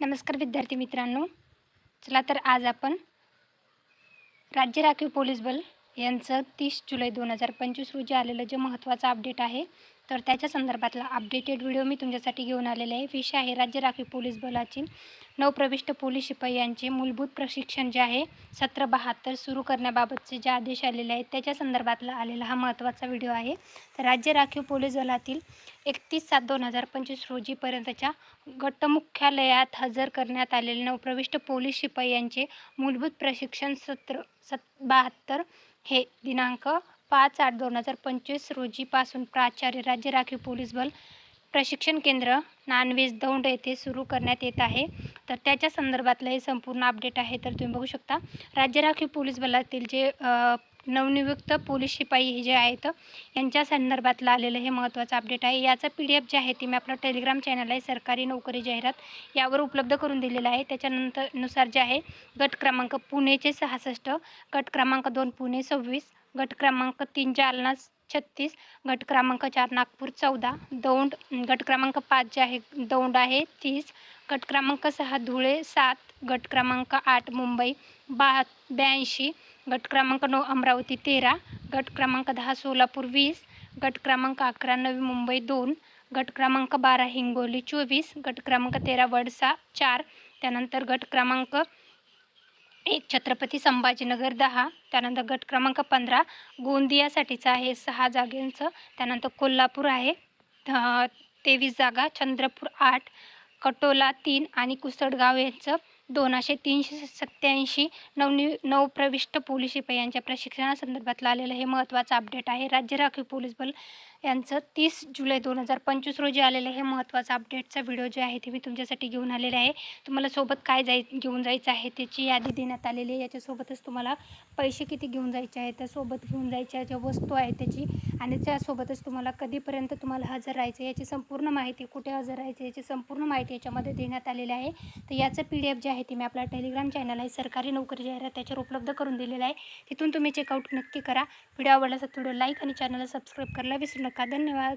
नमस्कार विद्यार्थी मित्रांनो. चला तर आज आपण राज्य राखीव पोलीस बल यांचं तीस जुलै दोन हजार पंचवीस रोजी आलेलं जे महत्त्वाचं अपडेट आहे तर त्याच्या संदर्भातला अपडेटेड व्हिडिओ मी तुमच्यासाठी घेऊन आलेले आहे. विषय आहे राज्य राखीव पोलीस बलाची. नवप्रविष्ट पोलीस शिपाई यांचे मूलभूत प्रशिक्षण जे आहे सतरा बहात्तर सुरू करण्याबाबतचे जे आदेश आलेले आहेत त्याच्या संदर्भातला आलेला हा महत्त्वाचा व्हिडिओ आहे. तर राज्य राखीव पोलीस दलातील एकतीस सात दोन हजार पंचवीस रोजीपर्यंतच्या गट मुख्यालयात हजर करण्यात आलेले नवप्रविष्ट पोलीस शिपाई यांचे मूलभूत प्रशिक्षण सत्र सत बहात्तर हे दिनांक पाच आठ दोन हजार पंचवीस रोजीपासून प्राचार्य राज्य राखीव पोलीस बल प्रशिक्षण केंद्र नानवेज दौंड येथे सुरू करण्यात येत आहे. तर त्याच्या संदर्भातलं हे संपूर्ण अपडेट आहे तर तुम्ही बघू शकता. राज्य राखीव पोलीस बलातील जे नवनियुक्त पोलीस शिपाई हे जे आहेत यांच्या संदर्भातलं आलेलं हे महत्त्वाचं अपडेट आहे. याचं पी डी एफ जे आहे ते मी आपलं टेलिग्राम चॅनल आहे सरकारी नोकरी जाहिरात यावर उपलब्ध करून दिलेलं आहे. त्याच्यानंतरनुसार जे आहे गट क्रमांक पुणेचे सहासष्ट गट क्रमांक दोन पुणे सव्वीस गट क्रमांक तीन जालना छत्तीस गट क्रमांक चार नागपूर चौदा दौंड गट क्रमांक पाच जे आहे दौंड आहे तीस गट क्रमांक सहा धुळे सात गट क्रमांक आठ मुंबई बा ब्याऐंशी गट क्रमांक नऊ अमरावती तेरा गट क्रमांक दहा सोलापूर वीस गट क्रमांक अकरा नवी मुंबई दोन गट क्रमांक बारा हिंगोली चोवीस गट क्रमांक तेरा वडसा चार त्यानंतर गट क्रमांक एक छत्रपती संभाजीनगर दहा त्यानंतर गट क्रमांक पंधरा गोंदियासाठीचं आहे सहा जागेंचं त्यानंतर कोल्हापूर आहे तेवीस जागा चंद्रपूर आठ कटोला तीन आणि कुसडगाव यांचं दोन तीनशे सत्त्याऐंशी नवनि नवप्रविष्ट पोलीस शिपाई यांच्या प्रशिक्षणासंदर्भातलं आलेलं हे महत्त्वाचं अपडेट आहे. राज्य राखीव पोलीस बल यांचं तीस जुलै दोन हजार पंचवीस रोजी आलेलं हे महत्त्वाचं अपडेटचा व्हिडिओ जे आहे ते मी तुमच्यासाठी घेऊन आलेले आहे. तुम्हाला सोबत काय जाय घेऊन जायचं आहे त्याची यादी देण्यात आलेली आहे. याच्यासोबतच तुम्हाला पैसे किती घेऊन जायचे आहेत त्यासोबत घेऊन जायच्या ज्या वस्तू आहेत त्याची आणि त्यासोबतच तुम्हाला कधीपर्यंत तुम्हाला हजर राहायचं याची संपूर्ण माहिती कुठे हजर राहायचं याची संपूर्ण माहिती याच्यामध्ये देण्यात आलेली आहे. तर याचं पी डी एफ जे आहे ते मी आपला टेलिग्राम चॅनल आहे. सरकारी नोकरी जाहिरात त्याच्यावर उपलब्ध करून दिलेला आहे. तिथून तुम्ही चेकआउट नक्की करा. व्हिडिओ आवडला तर व्हिडिओ लाईक आणि चॅनलला सबस्क्राईब करायला विसरू नका. धन्यवाद.